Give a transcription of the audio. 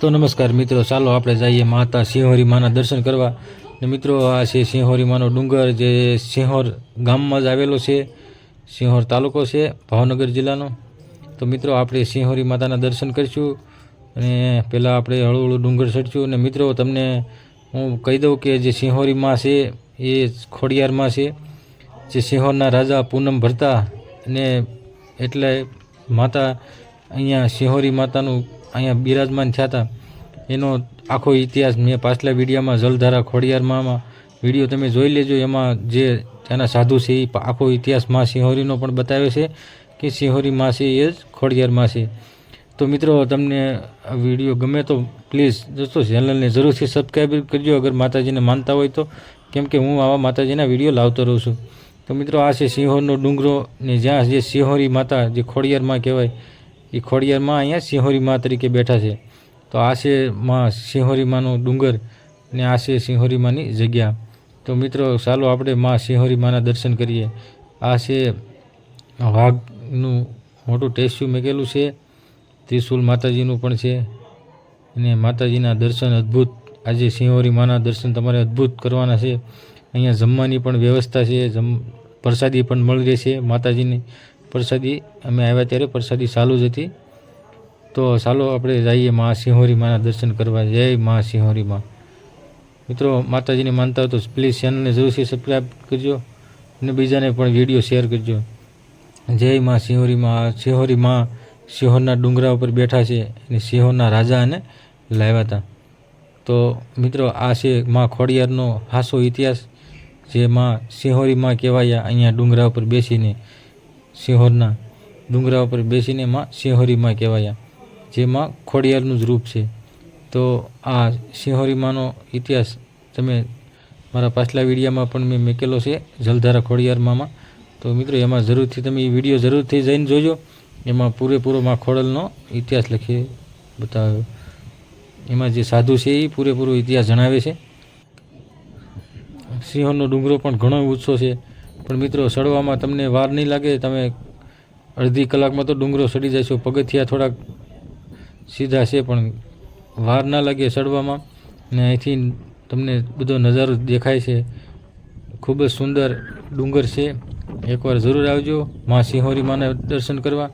તો નમસ્કાર મિત્રો, ચાલો આપણે જઈએ માતા સિંહોરી માના દર્શન કરવા. ને મિત્રો, આ છે સિંહોરી માનો ડુંગર, જે સિંહોર ગામમાં જ આવેલો છે. સિંહોર તાલુકો છે, ભાવનગર જિલ્લાનો. તો મિત્રો, આપણે સિંહોરી માતાના દર્શન કરીશું. અને પહેલાં આપણે હળુહળું ડુંગર ચડશું અને મિત્રો, તમને હું કહી દઉં કે જે સિંહોરી માં છે, એ ખોડિયારમાં છે. જે સિંહોરના રાજા પૂનમ ભરતા અને એટલે માતા અહીંયા સિંહોરી માતાનું અહીંયા બિરાજમાન થયા હતા એનો આખો ઇતિહાસ મેં પાછલા વિડીયોમાં જલધારા ખોડિયારમાં વીડિયો તમે જોઈ લેજો. એમાં જે ત્યાંના સાધુ છે એ આખો ઇતિહાસમાં સિંહોરીનો પણ બતાવે છે કે સિંહોરી માં છે એ જ ખોડિયારમાં છે. તો મિત્રો, તમને આ વીડિયો ગમે તો પ્લીઝ દોસ્તો, ચેનલને જરૂરથી સબસ્ક્રાઈબ કરજો અગર માતાજીને માનતા હોય તો. કેમ કે હું આવા માતાજીના વીડિયો લાવતો રહું છું. તો મિત્રો, આ છે સિંહોરનો ડુંગરો ને જ્યાં જે સિંહોરી માતા જે ખોડિયારમાં કહેવાય એ ખોડિયારમાં અહીંયા સિંહોરી મા તરીકે બેઠા છે. તો આ છે માં સિંહોરી માનો ડુંગર ને આ છે સિંહોરી માની જગ્યા. તો મિત્રો, ચાલો આપણે માં સિંહોરી માના દર્શન કરીએ. આ છે વાઘનું મોટું ટેસ્યુ મૂકેલું છે. ત્રિશુલ માતાજીનું પણ છે. અને માતાજીના દર્શન અદ્ભુત. આજે સિંહોરી માના દર્શન તમારે અદ્ભુત કરવાના છે. અહીંયા જમવાની પણ વ્યવસ્થા છે, જમ, પ્રસાદી પણ મળી રહેશે માતાજીની. પ્રસાદી. અમે આવ્યા ત્યારે પ્રસાદી ચાલુ જ હતી. તો ચાલો આપણે જઈએ મા સિંહોરી માના દર્શન કરવા. જય મા સિંહોરી માં મિત્રો, માતાજીને માનતા હોય તો પ્લીઝ ચેનલને જરૂરથી સબસ્ક્રાઈબ કરજો અને બીજાને પણ વીડિયો શેર કરજો. જય મા સિંહોરી માં સિંહોરી માં સિંહોરના ડુંગરા ઉપર બેઠા છે અને સિંહોના રાજા અને લાવ્યા હતા. તો મિત્રો, આ છે માં ખોડિયારનો હાસો ઇતિહાસ. જે માં સિંહોરી કહેવાયા અહીંયા ડુંગરા ઉપર બેસીને. સિંહોરના ડુંગરા ઉપર બેસીને માં સિંહોરી માં કહેવાયા, જેમાં ખોડિયારનું જ રૂપ છે. તો આ માનો ઇતિહાસ તમે મારા પાછલા વિડીયામાં પણ મેં મૂકેલો છે, જલધારા ખોડિયારમાંમાં તો મિત્રો, એમાં જરૂરથી તમે એ વીડિયો જરૂરથી જઈને જોજો. એમાં પૂરેપૂરો માં ખોડલનો ઇતિહાસ લખી બતાવ્યો. એમાં જે સાધુ છે એ પૂરેપૂરો ઇતિહાસ જણાવે છે. સિંહોનો ડુંગરો પણ ઘણો ઊંચો છે. પણ મિત્રો ચડવામાં તમને વાર નહીં લાગે? તમે અડધી કલાકમાં તો ડુંગરો ચડી જશો. પગથિયા થોડાક સીધા છે, પણ વાર ના લાગે ચડવામાં ને અહીંથી તમને બધો નજારો દેખાય છે. ખૂબ જ સુંદર ડુંગર છે. એકવાર જરૂર આવજો. મા સિંહોરી માના દર્શન કરવા.